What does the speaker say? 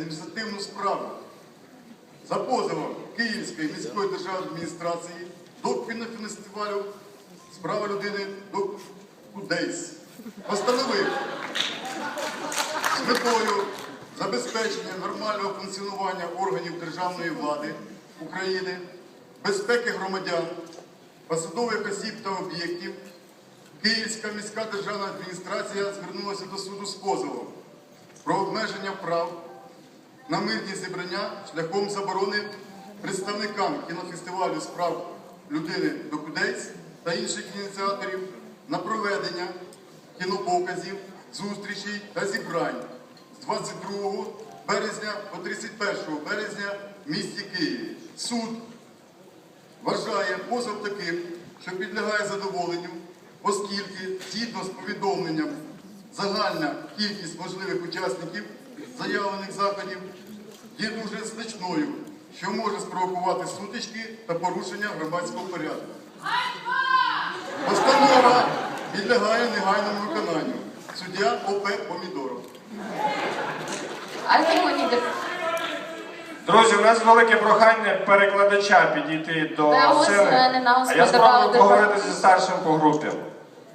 адміністративну справу за позовом Київської міської державної адміністрації до кінофестивалю справа людини до Кудейс. Постановив з метою забезпечення нормального функціонування органів державної влади України, безпеки громадян, посадових осіб та об'єктів, Київська міська державна адміністрація звернулася до суду з позовом про обмеження прав на мирні зібрання шляхом заборони представникам кінофестивалю справ людини Докудець та інших ініціаторів на проведення кінопоказів, зустрічей та зібрань з 22 березня по 31 березня в місті Києві. Суд вважає позов таким, що підлягає задоволенню, оскільки згідно з повідомленням загальна кількість можливих учасників заявлених заходів є дуже значною, що може спровокувати сутички та порушення громадського порядку. Постанова підлягає негайному виконанню. Суддя ОП Помідоров. Друзі, у нас велике прохання перекладача підійти до ось, сцени. е, не А я спробую поговорити зі старшим по групі.